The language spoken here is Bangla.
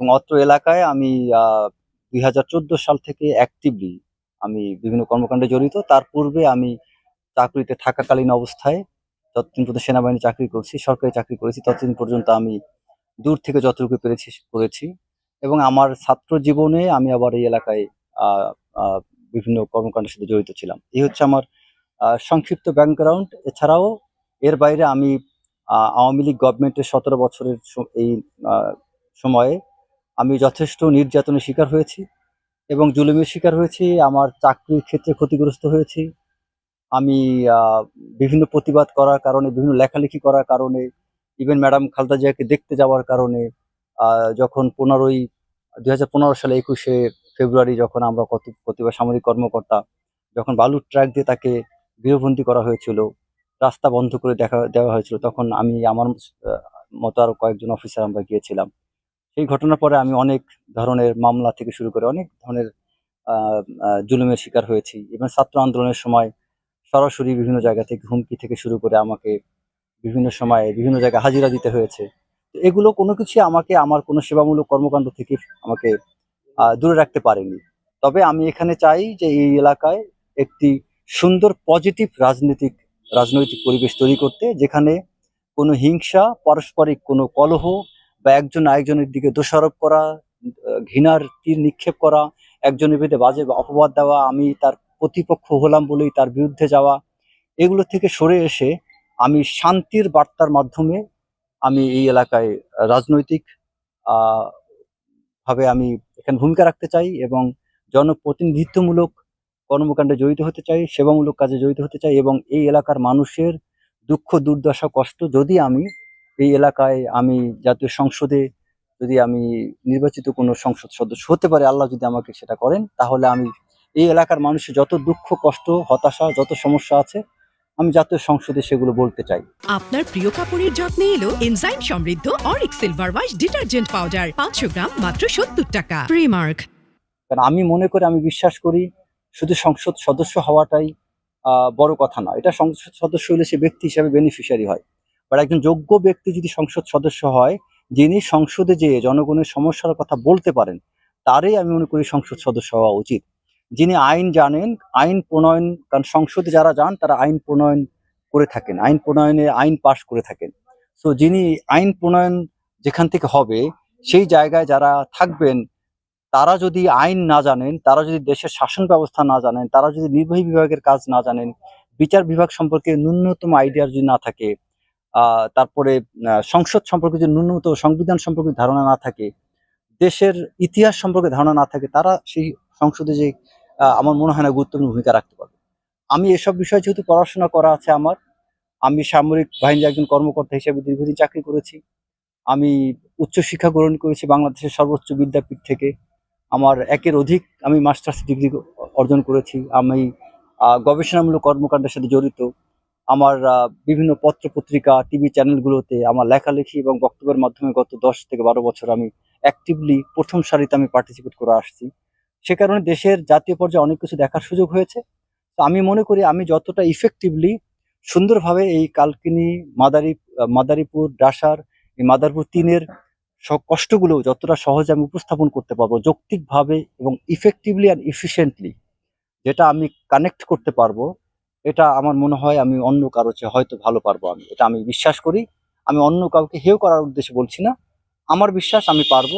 এবং অত্র এলাকায় আমি দুই হাজার চোদ্দ সাল থেকে অ্যাক্টিভলি আমি বিভিন্ন কর্মকাণ্ডে জড়িত। তার পূর্বে আমি চাকরিতে থাকাকালীন অবস্থায় যতদিন পর্যন্ত সেনাবাহিনী চাকরি করছি, সরকারি চাকরি করেছি, ততদিন পর্যন্ত আমি দূর থেকে যতটুকু পেরেছি, করেছি। এবং আমার ছাত্র জীবনে আমি আবার এই এলাকায় বিভিন্ন কর্মকাণ্ডের সাথে জড়িত ছিলাম। এই হচ্ছে আমার সংক্ষিপ্ত ব্যাকগ্রাউন্ড এছাড়াও এর বাইরে আমি আওয়ামী লীগ গভর্নমেন্টের সতেরো বছরের এই সময়ে আমি যথেষ্ট নির্যাতনের শিকার হয়েছি এবং জুলুমের শিকার হয়েছি, আমার চাকরির ক্ষেত্রে ক্ষতিগ্রস্ত হয়েছি। আমি বিভিন্ন প্রতিবাদ করার কারণে, বিভিন্ন লেখালেখি করার কারণে ইভেন ম্যাডাম খালদা জিয়াকে দেখতে যাওয়ার কারণে যখন পনেরোই, দুই হাজার পনেরো সালে একুশে ফেব্রুয়ারি যখন আমরা কত প্রতিবাদ সামরিক কর্মকর্তা, যখন বালুর ট্র্যাক দিয়ে তাকে গৃহবন্দী করা হয়েছিল, রাস্তা বন্ধ করে দেখা, দেওয়া হয়েছিল, তখন আমি আমার মতো আরও কয়েকজন অফিসার আমরা গিয়েছিলাম। সেই ঘটনার পরে আমি অনেক ধরনের মামলা থেকে শুরু করে অনেক ধরনের জুলুমের শিকার হয়েছি। এবং ছাত্র আন্দোলনের সময় সরাসরি বিভিন্ন জায়গা থেকে হুমকি থেকে শুরু করে আমাকে বিভিন্ন সময়ে বিভিন্ন জায়গায় হাজিরা দিতে হয়েছে। এগুলো কোনো কিছু আমাকে, আমার কোনো সেবামূলক কর্মকাণ্ড থেকে আমাকে দূরে রাখতে পারেনি। তবে আমি এখানে চাই যে এই এলাকায় একটি সুন্দর পজিটিভ রাজনৈতিক রাজনৈতিক পরিবেশ তৈরি করতে, যেখানে কোনো হিংসা, পারস্পরিক কোনো কলহ বা একজন আরেকজনের দিকে দোষারোপ করা, ঘৃণার তীর নিক্ষেপ করা, একজনের বিরুদ্ধে বাজে অপবাদ দেওয়া, আমি তার প্রতিপক্ষ হলাম বলেই তার বিরুদ্ধে যাওয়া, এগুলো থেকে সরে এসে আমি শান্তির বার্তার মাধ্যমে আমি এই এলাকায় রাজনৈতিক ভাবে আমি এখানে ভূমিকা রাখতে চাই এবং জনপ্রতিনিধিত্বমূলক কর্মকাণ্ডে জড়িত হতে চাই, সেবামূলক কাজে জড়িত হতে চাই এবং এই এলাকার মানুষের দুঃখ, দুর্দশা, কষ্ট যদি আমি এই এলাকায় আমি জাতীয় সংসদে যদি আমি নির্বাচিত কোনো সংসদ সদস্য হতে পারে আল্লাহ যদি আমাকে সেটা করেন তাহলে আমি এই এলাকার মানুষের যত দুঃখ কষ্ট হতাশা যত সমস্যা আছে আমি জাতীয় সংসদে সেগুলো বলতে চাই। আপনার প্রিয় কাপড়ের যত্নে এলো এনজাইম সমৃদ্ধ অরিক সিলভার ওয়াশ ডিটারজেন্ট পাউডার পাঁচশো গ্রাম মাত্র সত্তর টাকা। প্রিমার্ক কারণ আমি মনে করি আমি বিশ্বাস করি শুধু সংসদ সদস্য হওয়াটাই আহ, বড় কথা না এটা সংসদ সদস্য হলে সে ব্যক্তি হিসাবে বেনিফিশিয়ারি হয়। বাট একজন যোগ্য ব্যক্তি যদি সংসদ সদস্য হয়, যিনি সংসদে যেয়ে জনগণের সমস্যার কথা বলতে পারেন, তারই আমি মনে করি সংসদ সদস্য হওয়া উচিত। যিনি আইন জানেন, আইন প্রণয়ন, কারণ সংসদে যারা যান, তারা আইন প্রণয়ন করে থাকেন, আইন প্রণয়নে আইন পাশ করে থাকেন। সো যিনি আইন প্রণয়ন যেখান থেকে হবে, সেই জায়গায় যারা থাকবেন, তারা যদি আইন না জানেন, তারা যদি দেশের শাসন ব্যবস্থা না জানেন, তারা যদি নির্বাহী বিভাগের কাজ না জানেন, বিচার বিভাগ সম্পর্কে ন্যূনতম আইডিয়া যদি না থাকে তারপরে সংসদ সম্পর্কে যদি ন্যূনতম সংবিধান সম্পর্কে ধারণা না থাকে, দেশের ইতিহাস সম্পর্কে ধারণা না থাকে, তারা সেই সংসদে যে আমার মনে হয় না গুরুত্বপূর্ণ ভূমিকা রাখতে পারবে। আমি এসব বিষয়ে যেহেতু পড়াশোনা করা আছে আমার, আমি সামরিক বাহিনীর একজন কর্মকর্তা হিসেবে দীর্ঘদিন চাকরি করেছি, আমি উচ্চশিক্ষা গ্রহণ করেছি বাংলাদেশের সর্বোচ্চ বিদ্যাপীঠ থেকে, আমার একের অধিক আমি মাস্টার্স ডিগ্রি অর্জন করেছি, আমি গবেষণামূলক কর্মকাণ্ডের সাথে জড়িত আমার বিভিন্ন পত্র পত্রিকা টিভি চ্যানেলগুলোতে আমার লেখালেখি এবং বক্তব্যের মাধ্যমে গত দশ থেকে বারো বছর আমি অ্যাক্টিভলি প্রথম সারিতে আমি পার্টিসিপেট করে আসছি। সে কারণে দেশের জাতীয় পর্যায়ে অনেক কিছু দেখার সুযোগ হয়েছে। তো আমি মনে করি আমি যতটা ইফেক্টিভলি সুন্দরভাবে এই কালকিনি, মাদারি মাদারীপুর, ডাসার, এই মাদারপুর তিনের কষ্টগুলো যতটা সহজে আমি উপস্থাপন করতে পারব যৌক্তিকভাবে এবং ইফেক্টিভলি অ্যান্ড ইফিসিয়েন্টলি যেটা আমি কানেক্ট করতে পারব এটা আমার মনে হয় আমি অন্য কারও চেয়ে হয়তো ভালো পারব আমি। এটা আমি বিশ্বাস করি। আমি অন্য কাউকে হেউ করার উদ্দেশ্যে বলছি না। আমার বিশ্বাস আমি পারব।